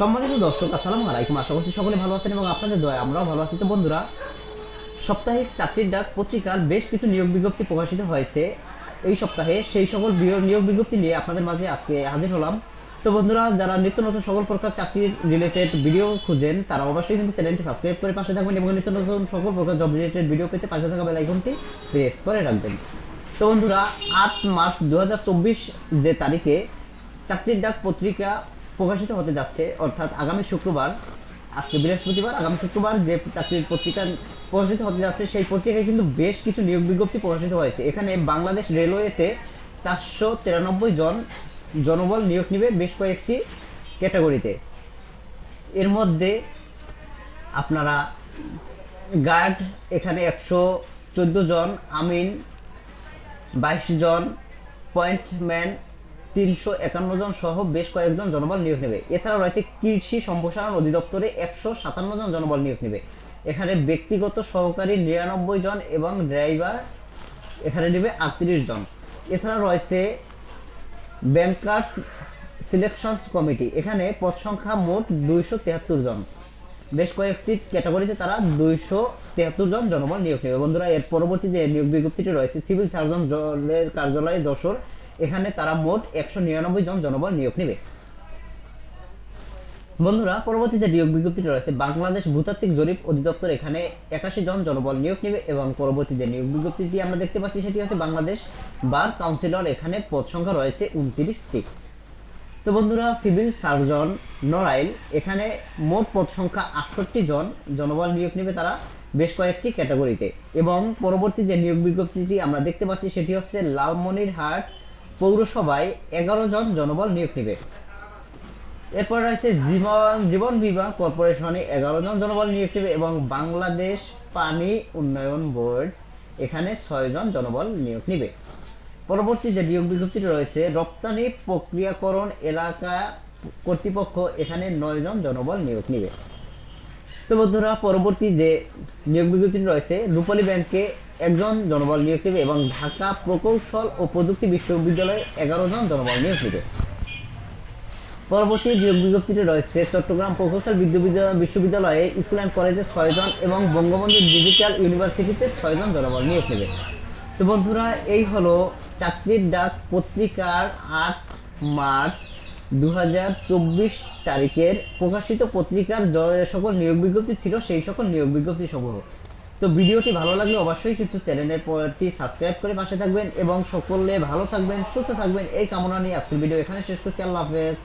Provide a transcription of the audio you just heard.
সম্মানিত দর্শক, আসসালামু আলাইকুম। আশা করছি সকলে ভালো আছেন এবং আপনাদের দয়া, আমরাও ভালো আছি। তো বন্ধুরা, সাপ্তাহিক চাকরির ডাক পত্রিকার বেশ কিছু নিয়োগ বিজ্ঞপ্তি প্রকাশিত হয়েছে এই সপ্তাহে। সেই সকল নিয়োগ বিজ্ঞপ্তি নিয়ে আপনাদের মাঝে আজকে হাজির হলাম। তো বন্ধুরা, যারা নিত্য নতুন সকল প্রকার চাকরির রিলেটেড ভিডিও খুঁজেন, তারা অবশ্যই কিন্তু চ্যানেলটি সাবস্ক্রাইব করে পাশে থাকবেন এবং নিত্য নতুন সকল প্রকার জব রিলেটেড ভিডিও পেতে পাশে থাকা বেল আইকনটি প্রেস করে রাখবেন। তো বন্ধুরা, আট মার্চ দু হাজার চব্বিশ যে তারিখে চাকরির ডাক পত্রিকা প্রকাশিত হতে যাচ্ছে, অর্থাৎ আগামী শুক্রবার, আজকে বৃহস্পতিবার, আগামী শুক্রবার যে চাকরির পত্রিকা প্রকাশিত হতে যাচ্ছে, সেই পত্রিকায় কিন্তু বেশ কিছু নিয়োগ বিজ্ঞপ্তি প্রকাশিত হয়েছে। এখানে বাংলাদেশ রেলওয়েতে চারশো তিরানব্বই জন জনবল নিয়োগ নিবে বেশ কয়েকটি ক্যাটাগরিতে। এর মধ্যে আপনারা গার্ড, এখানে একশো চোদ্দ জন, আমিন বাইশ জন, পয়েন্টম্যান তিনশো একান্ন জন সহ বেশ কয়েকজন জনবল নিয়োগ নেবে। এছাড়া রয়েছে কৃষি সম্প্রসারণ অধিদপ্তরে একশো সাতান্ন জন জনবল নিয়োগ নেবে। এখানে ব্যক্তিগত সহকারী নিরানব্বই জন এবং ড্রাইভার এখানে নেবে আটত্রিশ জন। এছাড়া রয়েছে ব্যাংকার্স সিলেকশনস কমিটি। এখানে পদ সংখ্যা মোট দুইশো তেহাত্তর জন। বেশ কয়েকটি ক্যাটাগরিতে তারা দুইশো তেহাত্তর জন জনবল নিয়োগ নেবে। বন্ধুরা, এর পরবর্তী যে নিয়োগ বিজ্ঞপ্তিটি রয়েছে, সিভিল সার্জন জলের কার্যালয়ে যশোর এখানে তারা মোট একশো নিরানব্বই জন জনবল নিয়োগ নেবে। বন্ধুরা পরবর্তী যে নিয়োগ বিজ্ঞপ্তিটি রয়েছে, বাংলাদেশ ভূতাত্ত্বিক জরিপ অধিদপ্তর এখানে একাশি জন জনবল নিয়োগ নেবে এবং পরবর্তী যে নিয়োগ বিজ্ঞপ্তিটি আমরা দেখতে পাচ্ছি, সেটি হচ্ছে বাংলাদেশ বার কাউন্সিলর এখানে পদ সংখ্যা রয়েছে উনত্রিশটি। তো বন্ধুরা, সিভিল সার্জন নড়াইল এখানে মোট পদ সংখ্যা আটষট্টি জন জনবল নিয়োগ নেবে তারা বেশ কয়েকটি ক্যাটাগরিতে। এবং পরবর্তী যে নিয়োগ বিজ্ঞপ্তিটি আমরা দেখতে পাচ্ছি, সেটি হচ্ছে লালমনিরহাট পৌরসভায় এগারো জন জনবল নিয়োগ নেবে। এরপর রয়েছে জীবন জীবন বিমা কর্পোরেশনে এগারো জন জনবল নিয়োগ নেবে এবং বাংলাদেশ পানি উন্নয়ন বোর্ড এখানে ছয় জন জনবল নিয়োগ নেবে। পরবর্তী যে নিয়োগ বিজ্ঞপ্তিটি রয়েছে, রপ্তানি প্রক্রিয়াকরণ এলাকা কর্তৃপক্ষ এখানে নয় জন জনবল নিয়োগ নেবে। তো বন্ধুরা, পরবর্তী যে নিয়োগ বিজ্ঞপ্তি রয়েছে, রূপালী ব্যাংকে একজন জনবল নিয়োগ নেবে এবং ঢাকা প্রকৌশল ও প্রযুক্তি বিশ্ববিদ্যালয়ে এগারো জন জনবল নিয়োগ নেবে পরবর্তী নিয়োগ বিজ্ঞপ্তিটি রয়েছে চট্টগ্রাম প্রকৌশল বিশ্ববিদ্যালয়ে স্কুল অ্যান্ড কলেজে ছয়জন এবং বঙ্গবন্ধু ডিজিটাল ইউনিভার্সিটিতে ছয়জন জনবল নিয়োগ নেবে তো বন্ধুরা, এই হলো চাকরির ডাক পত্রিকার আট মার্চ দুই হাজার চব্বিশ তারিখের প্রকাশিত পত্রিকার যে সকল নিয়োগ বিজ্ঞপ্তি ছিল, সেই সকল নিয়োগ বিজ্ঞপ্তি সমূহ। তো ভিডিওটি ভালো লাগলে অবশ্যই কিন্তু চ্যানেলের পরটি সাবস্ক্রাইব করে পাশে থাকবেন এবং সকলে ভালো থাকবেন, সুস্থ থাকবেন। এই কামনা নিয়ে আজকের ভিডিও এখানে শেষ করছি। আল্লাহ হাফেজ।